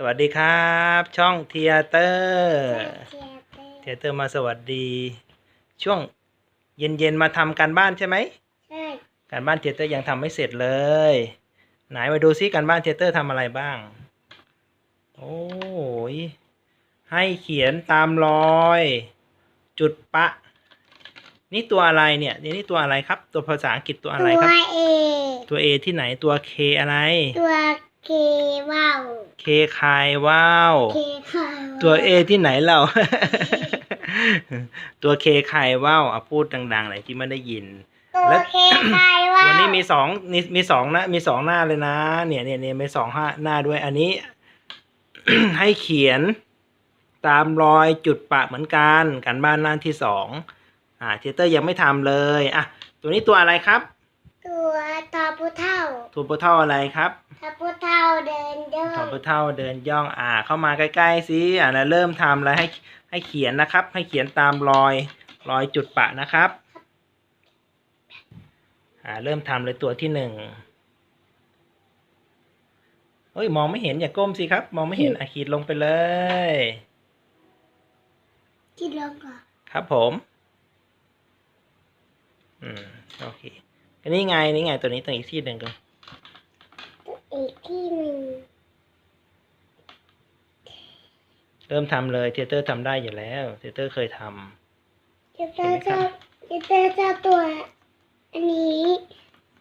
สวัสดีครับ ช่องเทียเตอร์เทียเตอร์เทียเตอร์มาสวัสดี ช่วงเย็นๆมาทำการบ้านใช่ไหมใช่การบ้านเทียเตอร์ยังทำไม่เสร็จเลย ไหนมาดูซิการบ้านเทียเตอร์ทำอะไรบ้าง โอ้ยให้เขียนตามรอย จุดปะ นี่ตัวอะไรเนี่ยนี่นี่ตัวอะไรครับ ตัวภาษาอังกฤษตัวอะไรตัวครับเอตัว A ที่ไหนตัว K อะไร ตัว เคว้าว K คายว้าว เคว้าวตัว A ที่ไหนเรา ตัว K คายว้าวอะพูดดังๆหน่อยที่ไม่ได้ยิน ตัวแล้วเคคายว้าววันนี้มีสองมีมีสองหน้ามีสองหน้าเลยนะ เนี่ยเนี่ยเนี่ยมีสองห้าหน้าด้วยอันนี้ ให้เขียน ตามรอยจุดปะเหมือนกันการบ้านหน้าที่สองอ่าเทเตอร์ยังไม่ทำเลยอะตัวนี้ตัวอะไรครับ ตัวตอผู้เท่าตัวโปเท่าอะไรครับตอผู้เท่าเดินเดินตัวโปเท่าเดินย่องอ่า เข้ามาใกล้ๆสิอ่าแล้วเริ่มทำแล้วให้ให้เขียนนะครับ ให้เขียนตามรอยรอยจุดปะนะครับอ่าเริ่มทำเลยตัวที่หนึ่งเฮ้ยมองไม่เห็นอย่าก้มสิครับ มองไม่เห็นอะขีดลงไปเลยที่ลงก่อนครับผม อืมโอเค อันนี้ไงนี่ไงตัวนี้ตัวอีกที่หนึ่งกันตัวอีกที่หนึ่งเริ่มทำเลยเทเตอร์ทำได้อยู่แล้วเทเตอร์เคยทำเจะเจอเจะเจอเจ้าตัว อันนี้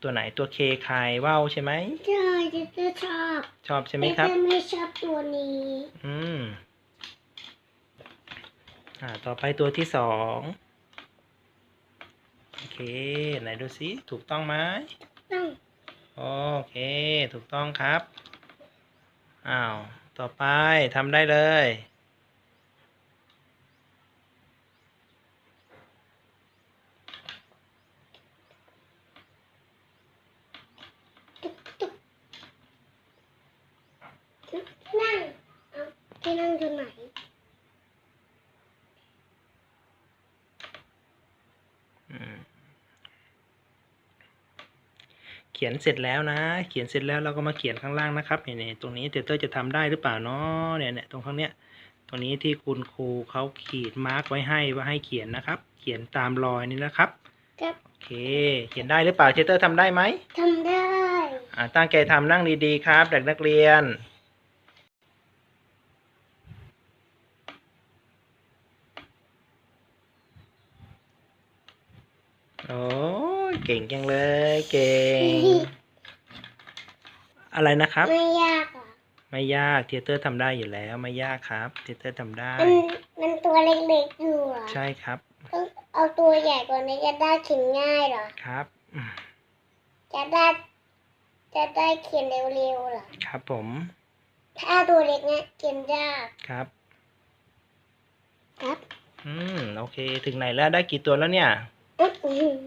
ตัวไหนตัวเคคายว่าวใช่ไหมใช่เจะเจอชอบชอบใช่ไหมครับ เจะไม่ชอบตัวนี้อืม อ่า ต่อไปตัวที่สอง โอเค ไหนดูซิถูกต้องไหมต้องโอเค ถูกต้องครับ อ้าว ต่อไปทำได้เลยตุ๊กตุ๊กนั่งเอาที่นั่งตัวไหน เขียนเสร็จแล้วนะ เขียนเสร็จแล้วเราก็มาเขียนข้างล่างนะครับเนี่ยเนี่ยตรงนี้เตเตอร์จะทำได้หรือเปล่าเนาะเนี่ยเนี่ยตรงข้างเนี้ยตรงนี้ที่คุณครูเขาขีดมาร์กไว้ให้ว่าให้เขียนนะครับ เขียนตามรอยนี่นะครับครับโอเค เขียนได้หรือเปล่าเตเตอร์ทำได้ไหมทำได้อ่าตั้งใจทำนั่งดีๆครับเด็กนักเรียนโอ้ย เก่งจังเลยเก่ง อะไรนะครับ ไม่ยากอะไม่ยากเทเตอร์ทำได้อยู่แล้วไม่ยากครับเทเตอร์ทำได้ มันมันตัวเล็กๆอยู่อะใช่ครับต้องเอาตัวใหญ่กว่านี้จะได้เขียนง่ายเหรอครับอืมจะได้ จะได้เขียนเร็วๆเหรอครับผม ถ้าตัวเล็กเนี่ยเขียนยากครับ ครับ อืมโอเค ถึงไหนแล้วได้กี่ตัวแล้วเนี่ย อื้อหือ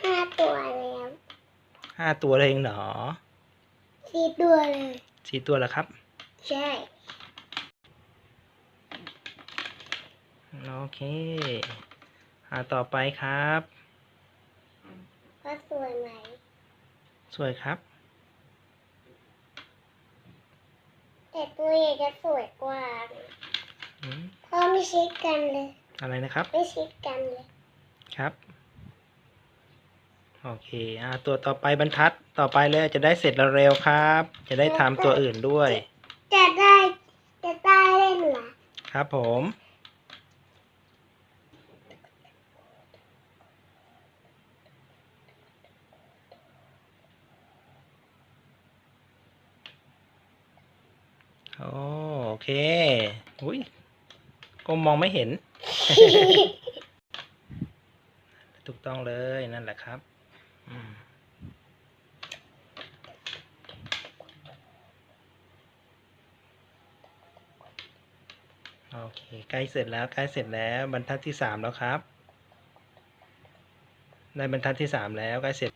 ห้าตัวแล้ว ห้าตัวเองเหรอสี่ตัวเลยสี่ตัวแล้วครับ ใช่ โอเคอ่าต่อไปครับว่าสวยไหม สวยครับ แต่ตัวใหญ่จะสวยกว่าอืมเพราะไม่ชิดกันเลย อะไรนะครับ ไม่ชิดกันเลย ครับ โอเคอ่าตัวต่อไปบรรทัดต่อไปเลยจะได้เสร็จเร็วๆครับ จะได้ทำตัวอื่นด้วย จะได้จะได้เล่นเหรอครับผมโอโอเค อุ้ยก็มองไม่เห็น ถูกต้องเลยนั่นแหละครับอืม โอเค ใกล้เสร็จแล้ว ใกล้เสร็จแล้ว บรรทัดที่สามแล้วครับได้บรรทัดที่สามแล้ว ใกล้เสร็จ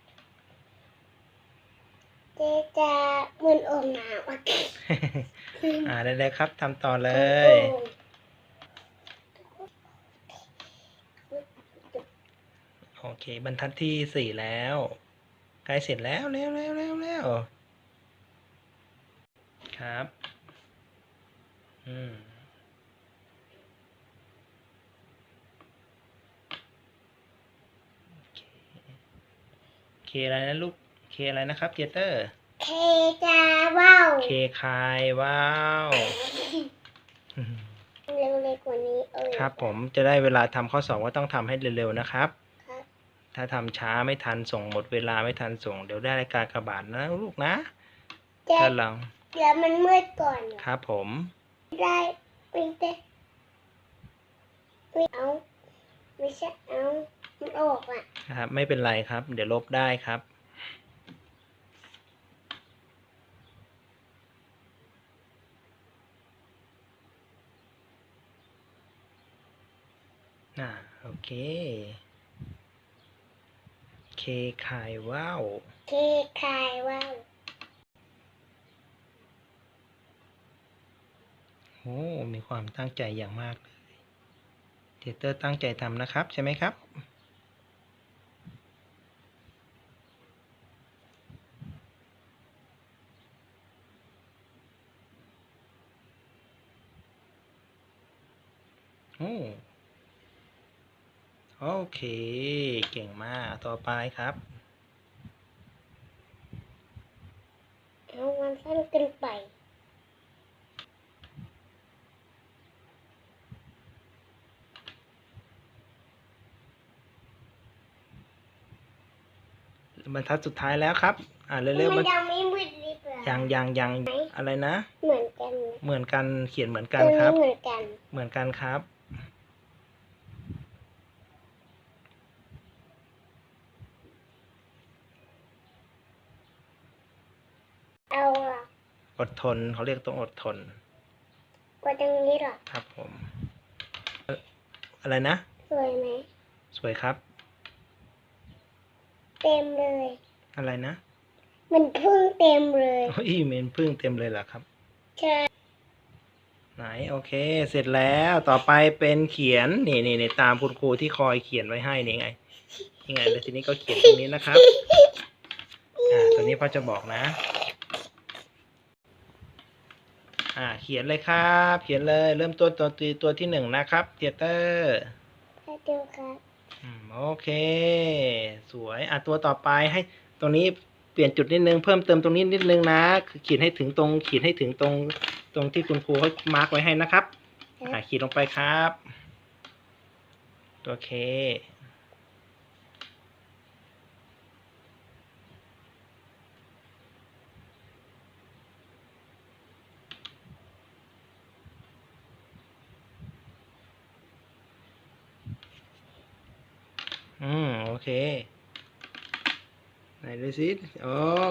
เจ๊จะเหมือนโอ่งน้ำอะอ่าได้เลยครับทำต่อเลย โอ เค บรรทัดที่สี่แล้วใกล้เสร็จแล้วเร็วเร็วเร็วเร็วครับ อืมเคอะไรนะลูก เคอะไรนะครับเจเตอร์ เคจาว่าวเคคายว้าวเร็วๆกว่านี้เออครับผมจะได้เวลาทำข้อสอบก็ต้องทำให้เร็วๆนะครับครับ ถ้าทำช้าไม่ทันส่งหมดเวลาไม่ทันส่ง เดี๋ยวได้รายการกระบาดนะลูกนะเจ๊ถ้าเราเดี๋ยวมันมืดก่อนเหรอครับผม ได้ไม่ได้ไม่เอาไม่ใช่เอามันออกอะครับ ไม่เป็นไรครับ เดี๋ยวลบได้ครับอ่าโอเค เคคายว้าวเคคายว่าวโอ้มีความตั้งใจอย่างมากเลยเทเตอร์ตั้งใจทำนะครับ ใช่ไหมครับโอ้ โอเค เก่งมาก ต่อไปครับ เอามันสั้นเกินไป บรรทัดสุดท้ายแล้วครับ อ่าเร็วๆมัมันนยังไม่มืดดีกว่ายังยังยังอะไรนะ เหมือนกันนะเหมือนกันเขียนเหมือนตักันวคนี้รับเหมือนกัน เหมือนกันครับ เอาล่ะอดทนเขาเรียกต้องอดทนกว่าตรงนี้หรอ ครับผมเอ่ออะไรนะ สวยไหม สวยครับ เต็มเลย อะไรนะมันพึ่งเต็มเลย โอ้ยเมนพึ่งเต็มเลยเหรอครับ ใช่ ไหนโอเค เสร็จแล้วต่อไปเป็นเขียนนี่นี่นี่ตามคุณครูที่คอยเขียนไว้ให้นี่ไงนี่ไงแล้วทีนี้ก็เขียนตรงนี้นะครับ อ่าตัวนี้พ่อจะบอกนะ อ่า เขียนเลยครับ เขียนเลย เริ่มต้นตัวตัวตัวที่หนึ่งนะครับเทเตอร์ไปดูครับอืมโอเค สวย อะตัวต่อไปให้ ตรงนี้เปลี่ยนจุดนิดนึง เพิ่มเติมตรงนี้นิดนึงนะ คือขีดให้ถึงตรง ขีดให้ถึงตรง ตรงที่คุณครูเขามาร์กไว้ให้นะครับ อะขีดลงไปครับ ตัวเค อืม โอเค ไหนดูสิโอ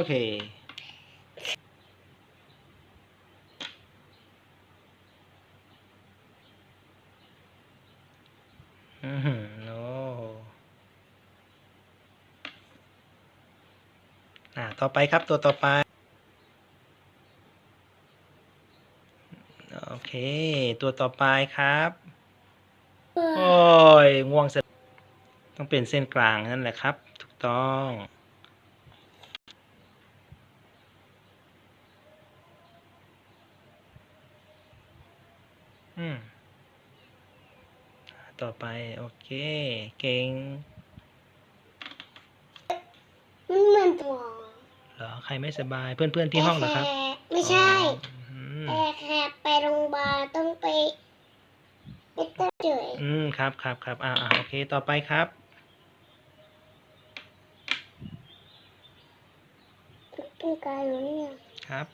เค อือหือโอ้อ่า ต่อไปครับตัวต่อไป โอเค ตัวต่อไปครับ โอ้ยง่วงเสร็จ ต้องเป็นเส้นกลางนั่นแหละครับ ถูกต้อง อืม ต่อไป โอเค เก่งมันเหมือนตัวเหรอ ใครไม่สบาย เพื่อนๆที่ห้องเหรอครับแไม่ใช่อ๋ออืมแอร์แคร์ไปโรงพยาบาลต้องไปไปเต้นเฉยอืม ครับครับครับอ่าอ่าโอเค ต่อไปครับ ต้องการหนูเนี่ยครับ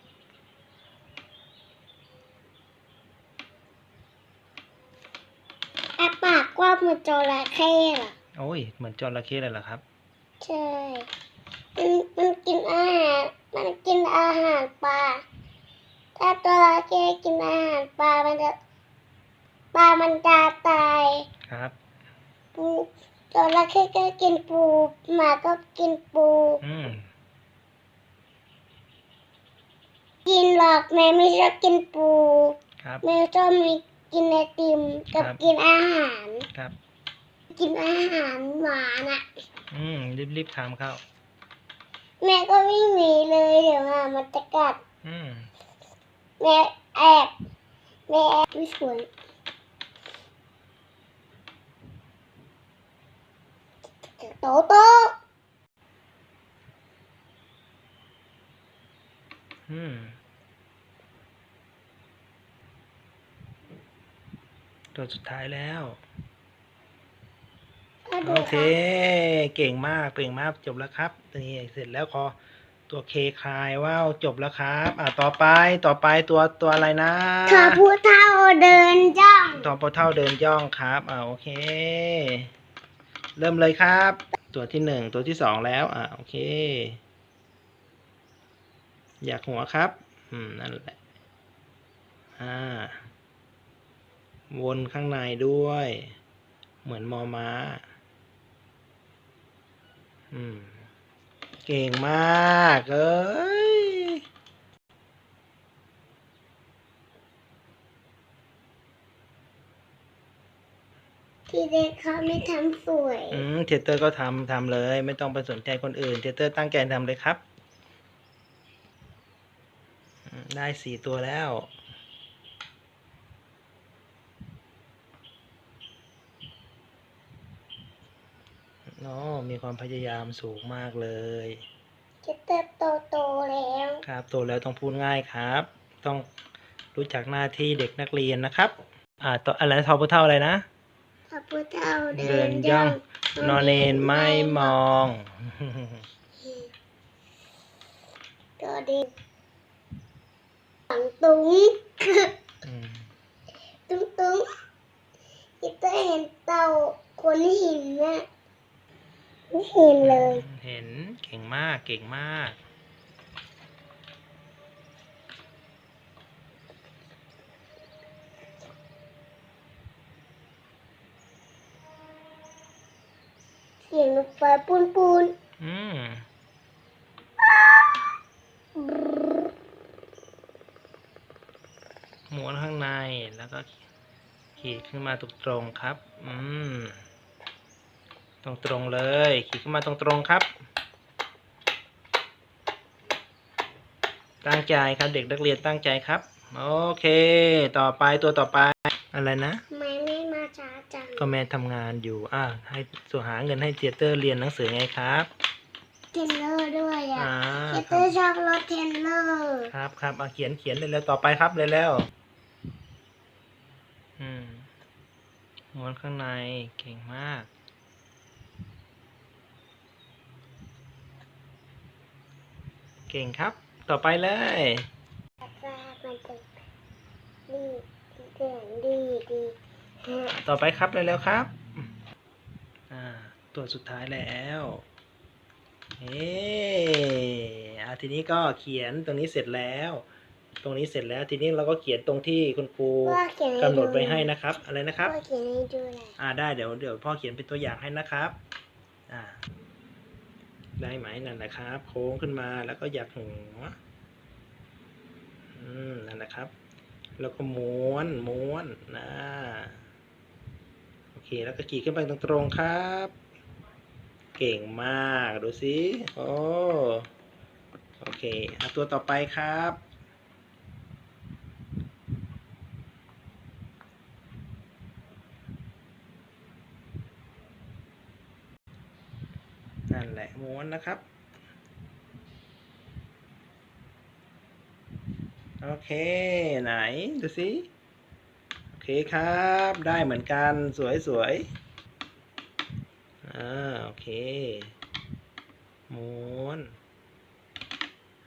อาปากกว้างเหมือนจระเข้เหรอโอ้ย เหมือนจระเข้เลยเหรอครับ ใช่มันมันกินอาหารมันกินอาหารปลา ถ้าจระเข้กินอาหารปลา มันจะปลา มันจะตายครับปูจระเข้ก็กินปูหมาก็กินปู อืม กินหรอกแม่ไม่ชอบกินปูครับ แม่ชอบมีกินไอติมกับครับ กินอาหาร ครับ กินอาหารหวานอะอืมรีบๆทำเข้าแม่ก็วิ่งหนีเลยเดี๋ยวอะมันจะกัดอืมแม่แอบแม่แอบไม่สวยโตโต อืม ตัวสุดท้ายแล้วถ้าดูโอเคค่ะเก่งมากเก่งมากจบแล้วครับนี่เสร็จแล้วคอตัวเคคายว้าวจบแล้วครับ อ่าต่อไปต่อไปตัวตัวอะไรนะถ้าผู้เฒ่าเดินจ้องตัวปเท่าเดินย่องครับ อ่าโอเค เริ่มเลยครับ ตัวที่หนึ่งตัวที่สองแล้ว อ่าโอเค อยากหัวครับ อืม นั่นแหละ อ่า วนข้างในด้วย เหมือนมอม้า อืม เก่งมาก เอ้ยที่เด็กเขาไม่ทำสวย อืม เทยเตอร์ก็ทำทำเลย ไม่ต้องไปสนใจคนอื่น เทยเตอร์ตั้งใจทำเลยครับอืม ได้สี่ตัวแล้วโอ้มีความพยายามสูงมากเลยจะเติบโตโตแล้ว ครับโตแล้วต้องพูดง่ายครับ ต้องรู้จักหน้าที่เด็กนักเรียนนะครับ อ่าต่ออะไรนะทอพุเท่าอะไรนะถ้าผู้เฒ่าเดิเดินนย่ย่อองงนอนเนนไม่มอง ก็ดี ฝังตุ้งอืมตุ้งตุ้งที่เต้เห็นเต่าคนหินนะไม่เห็นเลย เห็นเก่งมากเก่งมาก เสียงรถไฟปูนปูนอืม ม้วนข้างในแล้วก็ขีดขึ้นมาตรงๆครับ อืม ตรงๆเลย ขีดขึ้นมาตรงๆครับ ตั้งใจครับเด็กนักเรียนตั้งใจครับ โอเค ต่อไปตัวต่อไป อะไรนะทำไมไม่มาช้าจังก็แม่ทำงานอยู่ อ่าให้ส่วนหาเงินให้เทยเตอร์เรียนหนังสือไงครับเทนเลอร์ด้วยอะอ่าเทคเตรัอบร์ชอบรถเทนเลอร์ ครับครับเอาเขียนเขียนเลยแล้วต่อไปครับเลยแล้วอืม ม้วนข้างในเก่งมาก เก่งครับ ต่อไปเลยต่อไปครับเลยแล้วครับอ่าตัวสุดท้ายแล้วเอ๊อ่าทีนี้ก็เขียนตรงนี้เสร็จแล้ว ตรงนี้เสร็จแล้วทีนี้เราก็เขียนตรงที่คุณครูว่าเขียนให้กำหนดไว้ให้นะครับ อะไรนะครับว่าเขียนให้ดูเลยอ่าได้เดี๋ยวเดี๋ยวพ่อเขียนเป็นตัวอย่างให้นะครับ อ่า ได้ไหมนั่นนะครับ โค้งขึ้นมาแล้วก็อยากหัวอืมนั่นนะครับ แล้วก็ม้วนม้วนนะโอเคแล้วก็ขีดขึ้นไปตรงๆครับ เก่งมากดูสิโอ้โอเคอะตัวต่อไปครับ นั่นแหละม้ว นะครับ โอเค ไหน ดูสิ โอเคครับ ได้เหมือนกัน สวยสวยอ่า โอเคม้วน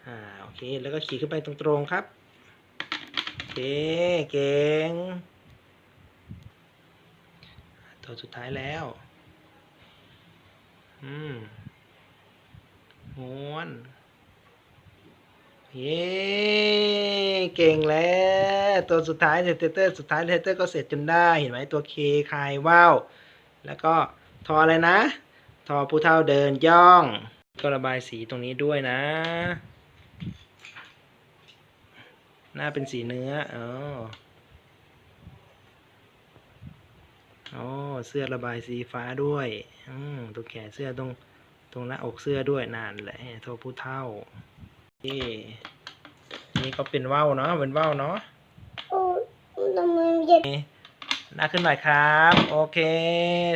อ่า โอเค แล้วก็ขีดขึ้นไปตรงๆครับ โอเค เก่ง ตัวสุดท้ายแล้ว อืม ม้วน เย้เก่งแล้ว ตัวสุดท้ายเทเตอร์สุดท้ายเทเตอร์ก็เสร็จจนได้เห็นไหมตัวเคคายว่าวแล้วก็ทออะไรนะ ทอผู้เท่าเดินย่อง ก็ระบายสีตรงนี้ด้วยนะ หน้าเป็นสีเนื้ออ๋ออ๋อเสื้อระบายสีฟ้าด้วย อืมตรงแขนเสื้อตรง รงหน้าอกเสื้อด้วยนั่นแหละทอผู้เท่านี่นี่ก็เป็นว่าวเนาะเป็นว่าวเนาะอู้ทำไมเย็นหน้าขึ้นหน่อยครับ โอเค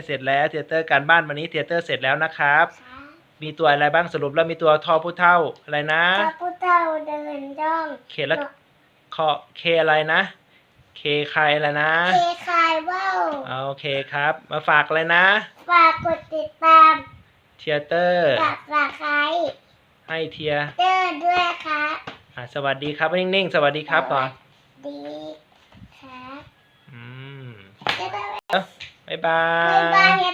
เสร็จแล้วเทเตอร์การบ้านวันนี้เทเตอร์เสร็จแล้วนะครับค่ะมีตัวอะไรบ้างสรุปแล้วมีตัวทอผู้เท่าอะไรนะพระพุทธเจ้าเดินย่องเคแล้วเคาะเคอะไรนะเคใครอะไรนะ เคคายว่าวโอเคครับ มาฝากอะไรนะ ฝากกดติดตาม เทเตอร์กับฝากใครให้เทียเดินด้วยค่ะอะสวัสดีครับนิ่งๆ สวัสดีครับก่อนดีค่ะอืมจะได้บ๊ายบาบ๊ายบายยเฮีย